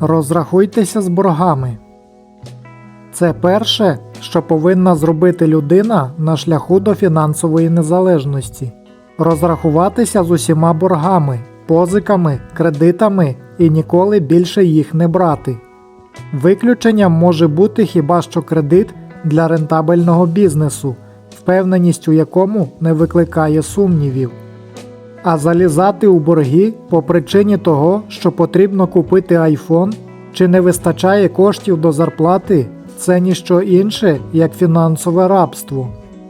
Розрахуйтеся з боргами. Це перше, що повинна зробити людина на шляху до фінансової незалежності розрахуватися з усіма боргами, позиками, кредитами і ніколи більше їх не брати. Виключенням може бути хіба що кредит для рентабельного бізнесу, впевненість у якому не викликає сумнівів. А залізати у борги по причині того, що потрібно купити iPhone чи не вистачає коштів до зарплати, це ніщо інше, як фінансове рабство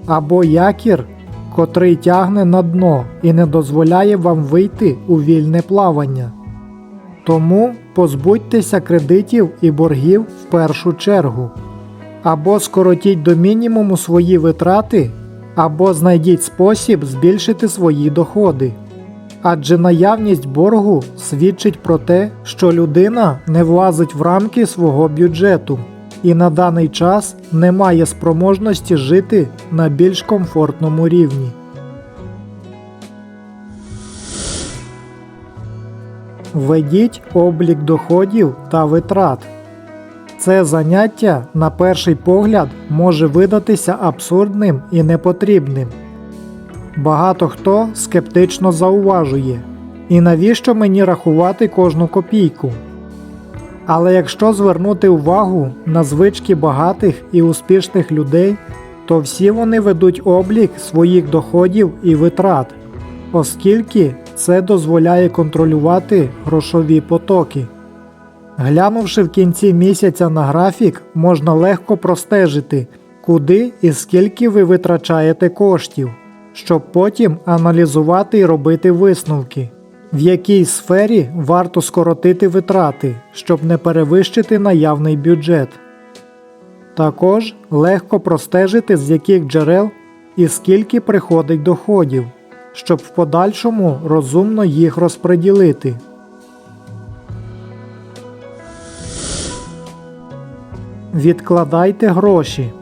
або якір, котрий тягне на дно і не дозволяє вам вийти у вільне плавання. Тому позбудьтеся кредитів і боргів в першу чергу. Або скоротіть до мінімуму свої витрати, або знайдіть спосіб збільшити свої доходи. Адже наявність боргу свідчить про те, що людина не влазить в рамки свого бюджету і на даний час не має спроможності жити на більш комфортному рівні. Введіть облік доходів та витрат. Це заняття, на перший погляд, може видатися абсурдним і непотрібним. Багато хто скептично зауважує, і навіщо мені рахувати кожну копійку. Але якщо звернути увагу на звички багатих і успішних людей, то всі вони ведуть облік своїх доходів і витрат, оскільки це дозволяє контролювати грошові потоки. Глянувши в кінці місяця на графік, можна легко простежити, куди і скільки ви витрачаєте коштів, щоб потім аналізувати і робити висновки, в якій сфері варто скоротити витрати, щоб не перевищити наявний бюджет. Також легко простежити, з яких джерел і скільки приходить доходів, щоб в подальшому розумно їх розподілити. Відкладайте гроші.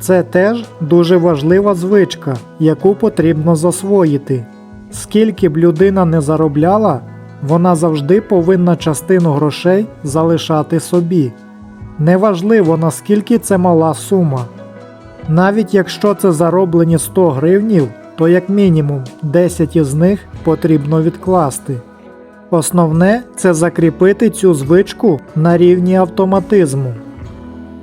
Це теж дуже важлива звичка, яку потрібно засвоїти. Скільки б людина не заробляла, вона завжди повинна частину грошей залишати собі. Неважливо наскільки це мала сума. Навіть якщо це зароблені 100 гривнів, то як мінімум 10 із них потрібно відкласти. Основне це закріпити цю звичку на рівні автоматизму.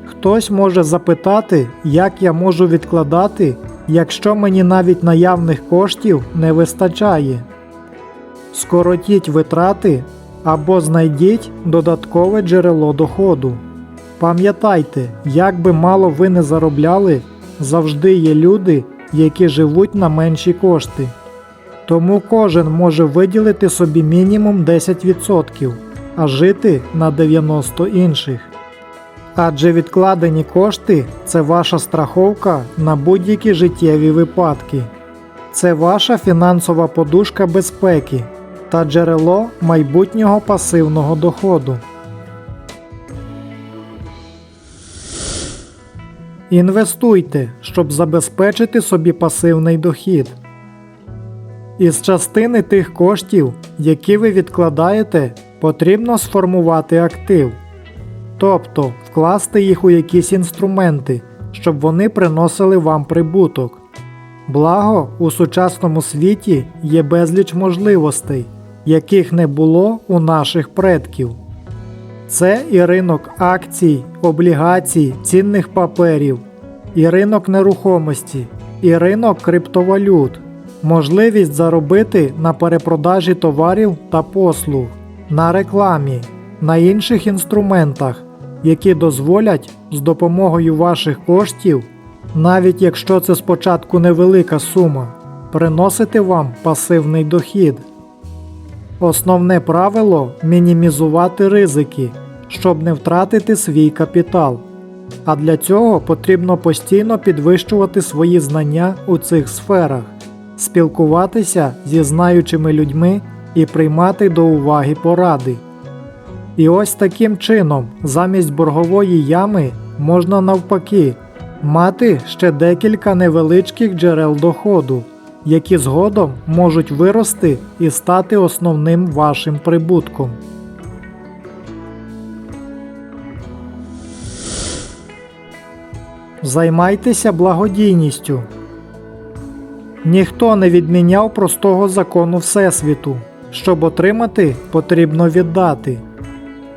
Хтось може запитати, як я можу відкладати, якщо мені навіть наявних коштів не вистачає. Скоротіть витрати або знайдіть додаткове джерело доходу. Пам'ятайте, як би мало ви не заробляли, завжди є люди, які живуть на менші кошти. Тому кожен може виділити собі мінімум 10%, а жити на 90 інших. Адже відкладені кошти це ваша страховка на будь-які життєві випадки. Це ваша фінансова подушка безпеки та джерело майбутнього пасивного доходу. Інвестуйте, щоб забезпечити собі пасивний дохід. Із частини тих коштів, які ви відкладаєте, потрібно сформувати актив, тобто вкласти їх у якісь інструменти, щоб вони приносили вам прибуток. Благо, у сучасному світі є безліч можливостей, яких не було у наших предків. Це і ринок акцій, облігацій, цінних паперів, і ринок нерухомості, і ринок криптовалют, можливість заробити на перепродажі товарів та послуг, на рекламі, на інших інструментах, які дозволять з допомогою ваших коштів, навіть якщо це спочатку невелика сума, приносити вам пасивний дохід. Основне правило мінімізувати ризики, щоб не втратити свій капітал. А для цього потрібно постійно підвищувати свої знання у цих сферах, спілкуватися зі знаючими людьми і приймати до уваги поради. І ось таким чином, замість боргової ями можна навпаки мати ще декілька невеличких джерел доходу, які згодом можуть вирости і стати основним вашим прибутком. Займайтеся благодійністю. Ніхто не відміняв простого закону Всесвіту. Щоб отримати, потрібно віддати.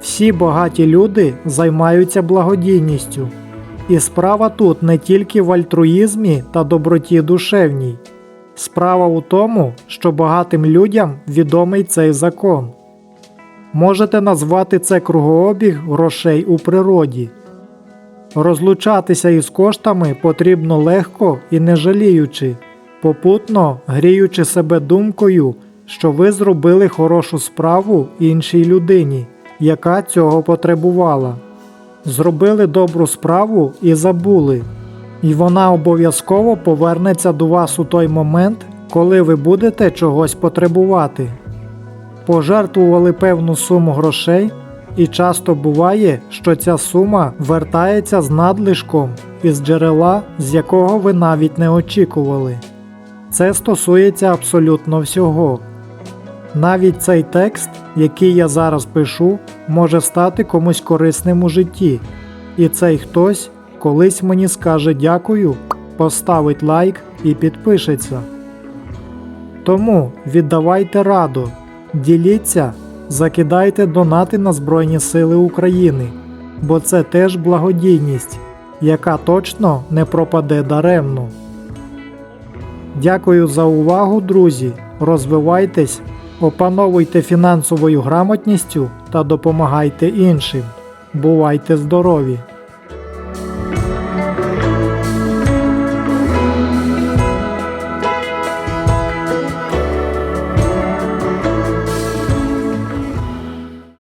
Всі багаті люди займаються благодійністю. І справа тут не тільки в альтруїзмі та доброті душевній. Справа у тому, що багатим людям відомий цей закон. Можете назвати це кругообіг грошей у природі. Розлучатися із коштами потрібно легко і не жаліючи, попутно гріючи себе думкою, що ви зробили хорошу справу іншій людині, яка цього потребувала. Зробили добру справу і забули, і вона обов'язково повернеться до вас у той момент, коли ви будете чогось потребувати. Пожертвували певну суму грошей, і часто буває, що ця сума вертається з надлишком із джерела, з якого ви навіть не очікували. Це стосується абсолютно всього. Навіть цей текст, який я зараз пишу, може стати комусь корисним у житті, і цей хтось колись мені скаже дякую, поставить лайк і підпишеться. Тому віддавайте раду, діліться, закидайте донати на Збройні Сили України, бо це теж благодійність, яка точно не пропаде даремно. Дякую за увагу, друзі. Розвивайтесь, опановуйте фінансовою грамотністю та допомагайте іншим. Бувайте здорові!